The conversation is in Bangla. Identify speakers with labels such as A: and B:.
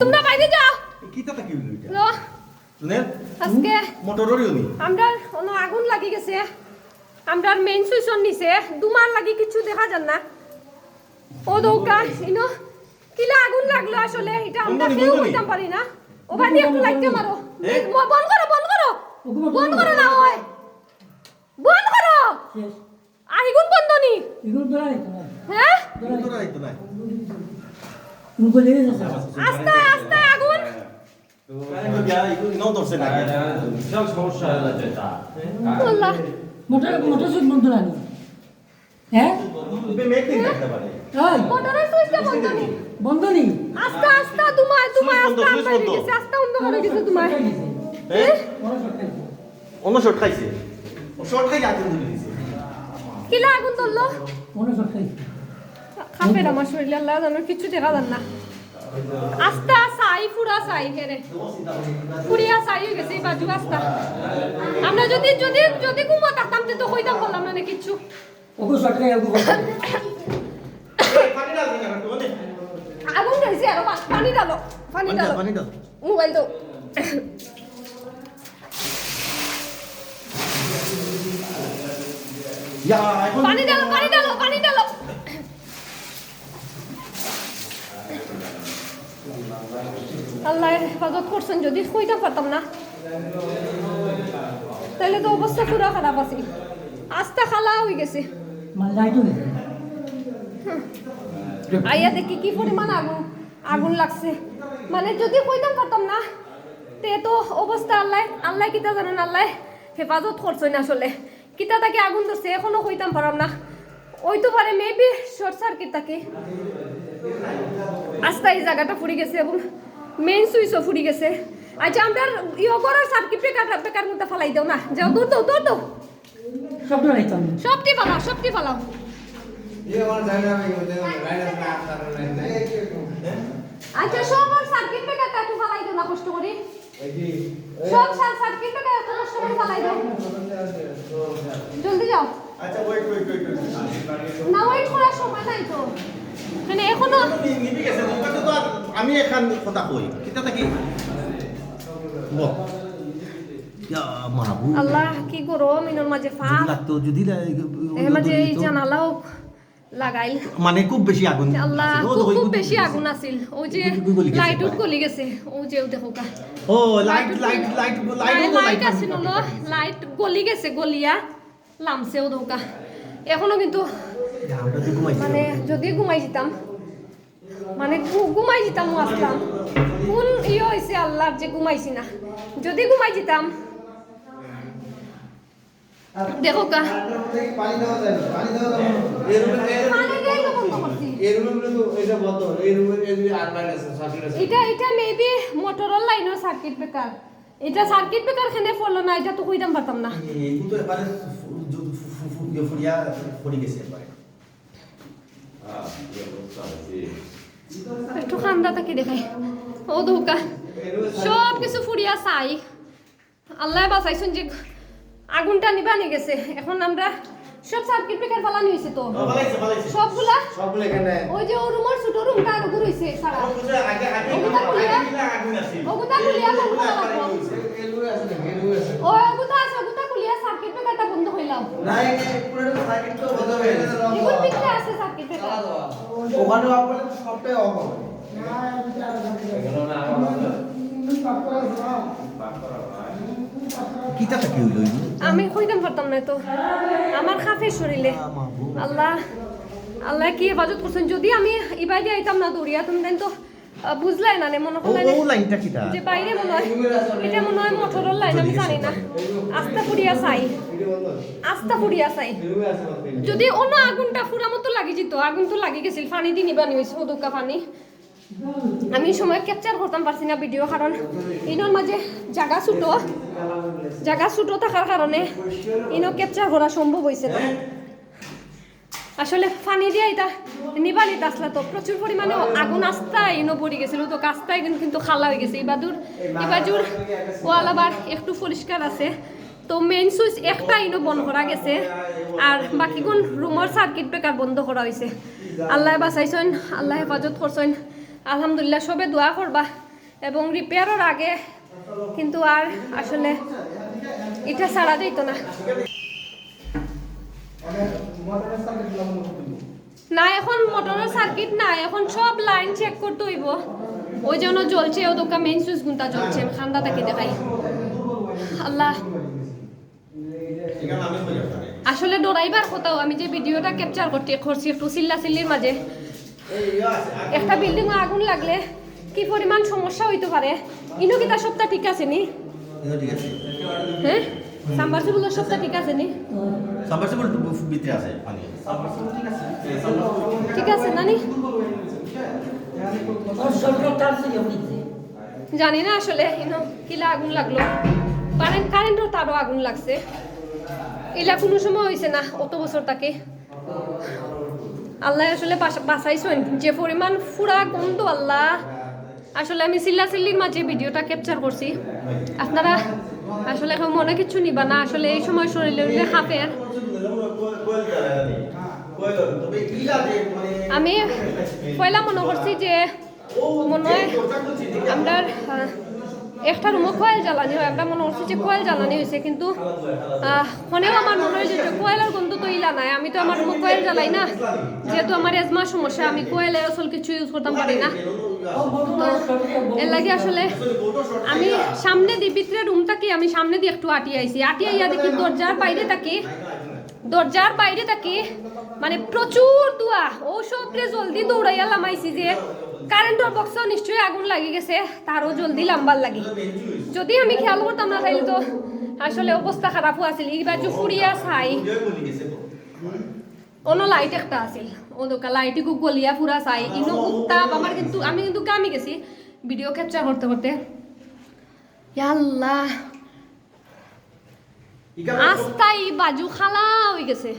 A: তোমরা বাইরে যাও।
B: কিতা থাকি হইল এটা? শুনেন?
A: আজকে
B: মোটররই উনি
A: আমরা কোনো আগুন লাগি গেছে। আমরা মেইন সুইচন নিছে। দুমার লাগি কিছু দেখা যান না। ও দৌকা ইনো কিলা আগুন লাগল আসলে? এটা আমরা কেউ বুঝতাম পারি না। ও বাদি একটু লাইটটা মারো। বন্ধ করো বন্ধ করো। বন্ধ করো। না ওই বন্ধ করো।
C: শেষ।
A: আগুন বন্ধ নি?
C: না
A: হ্যাঁ?
B: না
C: মুখে লেগে যাচ্ছে।
A: আস্তে আস্তে আগুন।
C: মোটর মোটর সুইচ বন্ধ রানি হ্যাঁ?
A: মোটরের সুইচটা বন্ধ নি
C: বন্ধ নেই?
A: আস্তে আস্তে
B: সুইচ বন্ধ,
A: আস্তে
B: বন্ধ।
A: গেছে আস্তে বন্ধ করে গেছে
B: হ্যাঁ?
C: সরকারি
B: অন্য শর্ট খাইছে। শর্ট খাই আগুন ধরে দিছে।
A: কিলা আগুন ধরলো? খাপের আমার শরীরে আল্লাহ জানো কিছু দেখা যান না। আস্তা সাই ফুরা সাই হেরে ফুরিয়া সাই হয়ে গেছে এই বাজু আস্তা। আমরা যদি যদি যদি ঘুমো থাকতাম তো কইতাম বললাম না
B: মানে
A: আগুন গেছে আর পানি ডালো পানি ডালো
B: পানি ডাল
A: মোবাইল দাও।
B: এখন
A: পানি ডালো পানি ডালো পানি ডালো আল্লাহ হেফাজত করছেন যদি কইতাম পারতাম না। তাহলে তো অবস্থা পুরা খারাপ আছে। আস্তা খালা হয়ে গেছে। আইয়া দেখি কি পরিমাণ আগুন আগুন লাগছে। মানে যদি কইতাম পারতাম না তে তো অবস্থা আল্লাহ আল্লাহ কিতা জানেন আল্লাহ হেফাজত করছেন আসলে। কিতা তাকে আগুন ধরছে এখনও কইতাম পারাম না। ওই তো পারে মেবি শর্ট সার্কিট তাকে। আস্তা এই জায়গাটা ফুরি গেছে এবং মেইন সুইচও ফুরি গেছে। আচ্ছা আমরা ইয়ে করার সার্কিট বেকার বেকার মধ্যে ফালাই দাও না। যাও দৌড় দাও দৌড় দাও। সবটি ফালাও সবটি ফালাও। আচ্ছা সব আর সার্কিট বেকারটা একটু ফালাই দাও না কষ্ট করে। সব সার্কিট বেকার একটু কষ্ট করে ফালাই দাও। জলদি যাও।
B: আচ্ছা ওয়েট ওয়েট ওয়েট
A: না ওয়েট করার সময় নাই তো। মানে এখনও
B: নিবি গেছে মোবাইলটা তো আর আমি এখান কথা কই। কিতা থাকি?
A: আল্লাহ কি করো? মিনর মাঝে ফাঁক।
B: লাগতো যদি
A: মাঝে এই জানালাও লাগাইল।
B: মানে খুব বেশি আগুন।
A: আল্লাহ খুব বেশি আগুন আছিল। ও যে লাইট উঠ। গলি গেছে। ও যে দেখো কা
B: ও light light light light
A: light আছিল লো লাইট গলি গেছে গলিয়া। লামছেও দৌকা এখনও কিন্তু মানে যদি ঘুমাই যেতাম মানে ঘুমাই যেতাম আসতাম কোন ইয়ে হয়েছে আল্লাহর যে ঘুমাইছি না। যদি ঘুমাই যেতাম। দেখো কা।
D: এটা
A: এটা এটা মেবি মোটরের লাইনের সার্কিট ব্রেকার এটা সার্কিট ব্রেকার খানে পড়ল না এটা তো কইতাম পারতাম না।
B: এবারে ফুরিয়া পড়ে গেছে এবারে।
A: একটু খান্দা তাকে দেখাই ও ধোকা সব কিছু ফুরিয়া চাই আল্লাহ বাঁচাইছেন যে আগুনটা নিবা নিয়ে গেছে এখন আমরা সব সার্কিট ব্রেকার ফালানি হয়েছে তো সবগুলা
D: সবগুলো এখানে
A: ওই যে ও রুমের ছোট রুমটা আর ঘুর হয়েছে সারা ওগুলা খুলিয়া
B: আগে আগুন আছে
A: ওগুলা খুলিয়া
D: রুমে আছে এই আছে
A: ওগুলা আছে ওগুলা খুলিয়া সার্কিট ব্রেকারটা বন্ধ
D: সার্কিট তো বন্ধ গেছে
A: এগুলো পিছনে আছে সার্কিট ব্রেকার
D: ওখানে অফ করলে সবটাই অফ হবে।
B: কিতা থাকি হইল
A: আমি কইতাম পারতাম না তো। আমার খাফে শরীরে। আল্লাহ আল্লাহ কি হেফাজত করছেন? যদি আমি ইবাই দিয়ে আইতাম না দৌড়িয়া তুমি দেন তো। বুঝলাই না মনে করলাই
B: ও লাইনটা কিতা
A: যে বাইরে মনে হয় এটা মনে হয় মোটরের লাইন আমি জানি না। আস্তা ফুরিয়া চাই আস্তা ফুরিয়া চাই যদি অন্য আগুনটা ফুরা মতো লাগি যেত আগুন তো লাগি গেছিল পানি দিয়ে নিবানি হয়েছে ওদুকা পানি আমি সময় ক্যাপচার করতাম পারছি না ভিডিও কারণ। ইনোর মাঝে জায়গা ছুটো। জায়গা ছুটো থাকার কারণে ইনো ক্যাপচার করা সম্ভব হয়েছে না। আসলে পানি দিয়ে এটা নিবালি আসলে তো। প্রচুর পরিমাণে আগুন আস্তায় ইনো পড়ে গেছিল, তো কাস্তায় কিন্তু খালা হয়ে গেছে। এবাদুর এবাজুর ওয়াল আবার একটু পরিষ্কার আছে। তো মেইন সুইচ একটা ইনো বন্ধ করা গেছে। আর বাকিগুন রুমের সার্কিট ব্রেকার বন্ধ করা হয়েছে আল্লাহ বাঁচাইছেন, আল্লাহ হেফাজত করছেন। আলহামদুলিল্লাহ সবে দোয়া করবা। এবং রিপেয়ারের আগে কিন্তু আর আসলে এটা ছাড়া যেত না। না এখন মোটরের সার্কিট না এখন সব লাইন চেক করতে হইব। ওই জন্য জ্বলছে ও দোকা মেইন সুইচ গুনতা জ্বলছে খান্দা তাকে দেখাই। আল্লাহ। আসলে ডরাইবার কোথাও আমি যে ভিডিওটা ক্যাপচার করতে করছি একটু চিল্লা চিল্লির মাঝে। একটা বিল্ডিং আগুন লাগলে কি পরিমাণ সমস্যা হইতে পারে? ইনো কি তার সপ্তাহ ঠিক আছে নি?
B: এটা ঠিক আছে।
A: হ্যাঁ? সাম্বারসিবলের সপ্তাহ ঠিক আছে নি?
B: সাবমার্সিবল ভিতরে আছে পানি।
A: ঠিক আছে নানি?
C: থেকে নিচ্ছে
A: জানি না আসলে ইনো কিলা আগুন লাগল। কারেন্ট কারেন্টও তারও আগুন লাগছে। এলা কোনো সময় হয়েছে না অত বছর তাকে। আল্লাহ আসলে বাঁচাইছেন। যে পরিমাণ ফুরা গন্ধ আল্লাহ। আসলে আমি চিল্লা চিল্লির মাঝে ভিডিওটা ক্যাপচার করছি। আপনারা আসলে এখন মনে কিছু নিবা না, আসলে এই সময় শরীরে হাফের আমি পয়লা মনে করছি যে মনে হয় আমরা একটা রুমে কয়েল জ্বালানি হয়, আমরা মনে করছি যে কয়েল জ্বালানি হয়েছে, কিন্তু মনেও আমার মনে হয় যে কয়েলের গন্ধ তো ইলা নাই, আমি তো আমার রুমে কয়েল জ্বালাই না, যেহেতু আমার এজমা সমস্যা, আমি কয়েলের আসল কিছু ইউজ করতাম পারি না। এর লাগে আসলে আমি সামনে দি ভিতরে রুমটা কি? আমি সামনে দিয়ে একটু আটি আইছি। আটি আইয়া দেখি দরজার বাইরে থাকি দরজার বাইরে থাকি মানে প্রচুর দুয়া ও সবরে জলদি দৌড়াইয়া লামাইছি যে কারেন্টের বক্স নিশ্চয়ই আগুন লাগি গেছে। তারও জলদি লাম্বার লাগে। যদি আমি খেয়াল করতাম না তাইলে তো আসলে অবস্থা খারাপ হওয়া আছিল। এইবার যে ফুরিয়া চাই লাইট একটা আছিল। ও দোকা লাইটে খুব গলিয়া ফুরা চাই ইনো উত্তাপ আমার কিন্তু আমি কিন্তু কামি গেছি ভিডিও ক্যাপচার করতে করতে আল্লাহ আস্তাই বাজু খালা হয়ে গেছে